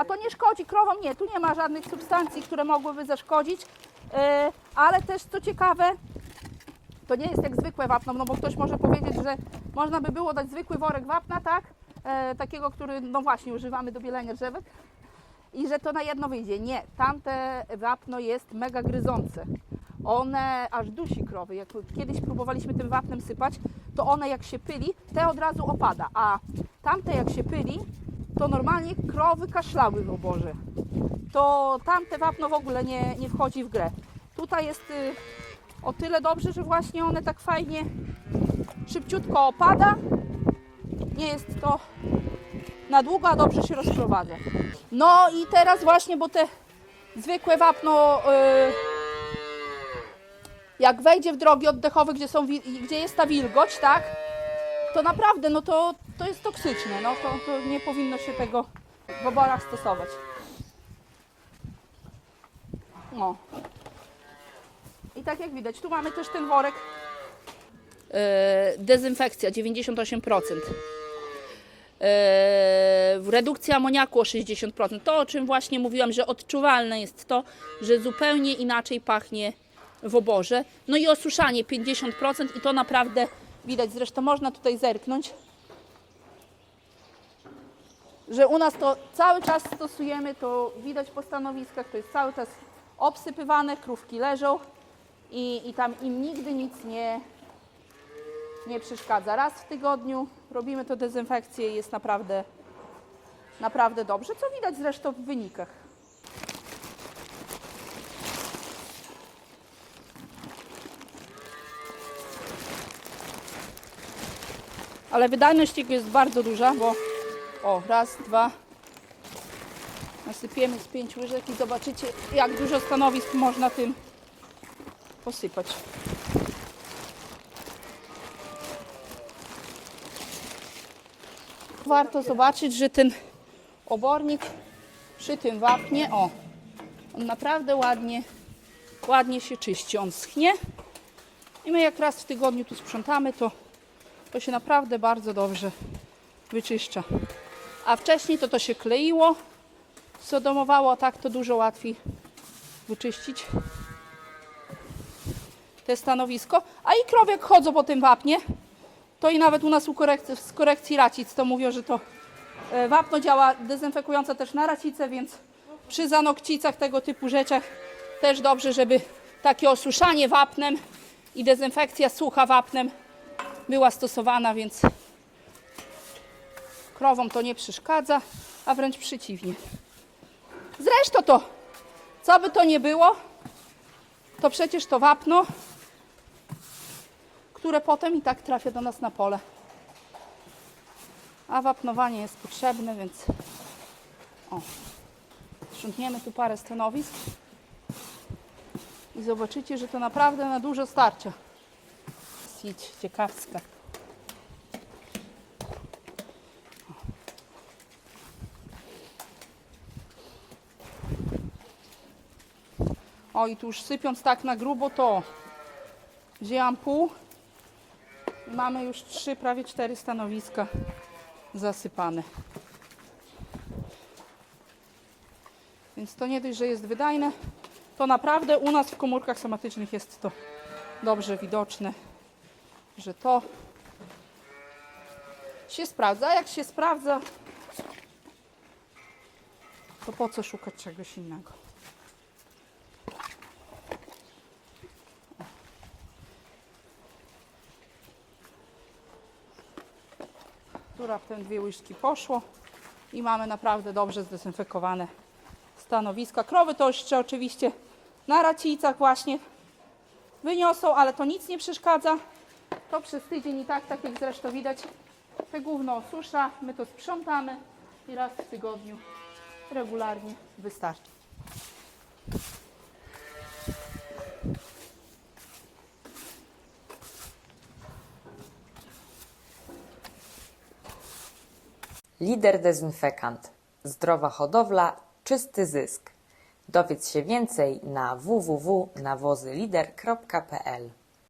A to nie szkodzi krowom, nie, tu nie ma żadnych substancji, które mogłyby zaszkodzić, e, ale też co ciekawe, to nie jest jak zwykłe wapno, no bo ktoś może powiedzieć, że można by było dać zwykły worek wapna, tak? E, takiego, który, no właśnie, używamy do bielenia drzewek i że to na jedno wyjdzie. Nie, tamte wapno jest mega gryzące. One aż dusi krowy. Jak kiedyś próbowaliśmy tym wapnem sypać, to one jak się pyli, te od razu opada, a tamte jak się pyli, to normalnie krowy kaszlały w oborze. To tamte wapno w ogóle nie, nie wchodzi w grę. Tutaj jest y, o tyle dobrze, że właśnie one tak fajnie szybciutko opada. Nie jest to na długo, a dobrze się rozprowadza. No i teraz właśnie, bo te zwykłe wapno, y, jak wejdzie w drogi oddechowe, gdzie, są, gdzie jest ta wilgoć, tak, to naprawdę, no to, to jest toksyczne, no to, to nie powinno się tego w oborach stosować. No. I tak jak widać, tu mamy też ten worek. E, dezynfekcja 98%. E, redukcja amoniaku o 60%. To, o czym właśnie mówiłam, że odczuwalne jest to, że zupełnie inaczej pachnie w oborze. No i osuszanie 50% i to naprawdę widać. Zresztą można tutaj zerknąć, że u nas to cały czas stosujemy, to widać po stanowiskach, to jest cały czas obsypywane, krówki leżą i, i tam im nigdy nic nie, nie przeszkadza. Raz w tygodniu robimy to dezynfekcję i jest naprawdę, naprawdę dobrze, co widać zresztą w wynikach. Ale wydajność jego jest bardzo duża, bo o, raz, dwa, nasypiemy z pięć łyżek i zobaczycie, jak dużo stanowisk można tym posypać. Warto zobaczyć, że ten obornik przy tym wapnie, o, on naprawdę ładnie, ładnie się czyści. On schnie i my jak raz w tygodniu tu sprzątamy, to, to się naprawdę bardzo dobrze wyczyszcza. A wcześniej to to się kleiło, sodomowało, tak to dużo łatwiej wyczyścić te stanowisko. A i krowy jak chodzą po tym wapnie, to i nawet u nas u korekcji, z korekcji racic to mówią, że to e, wapno działa dezynfekująco też na racicę, więc przy zanokcicach, tego typu rzeczach też dobrze, żeby takie osuszanie wapnem i dezynfekcja sucha wapnem była stosowana, więc krowom to nie przeszkadza, a wręcz przeciwnie. Zresztą to, co by to nie było, to przecież to wapno, które potem i tak trafia do nas na pole. A wapnowanie jest potrzebne, więc o, sprzątniemy tu parę stanowisk i zobaczycie, że to naprawdę na dużo starcia. Sieć ciekawska. O i tu już sypiąc tak na grubo to wzięłam pół mamy już trzy, prawie cztery stanowiska zasypane. Więc to nie dość, że jest wydajne, to naprawdę u nas w komórkach somatycznych jest to dobrze widoczne, że to się sprawdza. Jak się sprawdza, to po co szukać czegoś innego? Tu raptem dwie łyżki poszło i mamy naprawdę dobrze zdezynfekowane stanowiska. Krowy to jeszcze oczywiście na racicach właśnie wyniosą, ale to nic nie przeszkadza. To przez tydzień i tak, tak jak zresztą widać, te gówno osusza, my to sprzątamy i raz w tygodniu regularnie wystarczy. Lider dezynfekant. Zdrowa hodowla, czysty zysk. Dowiedz się więcej na www.nawozylider.pl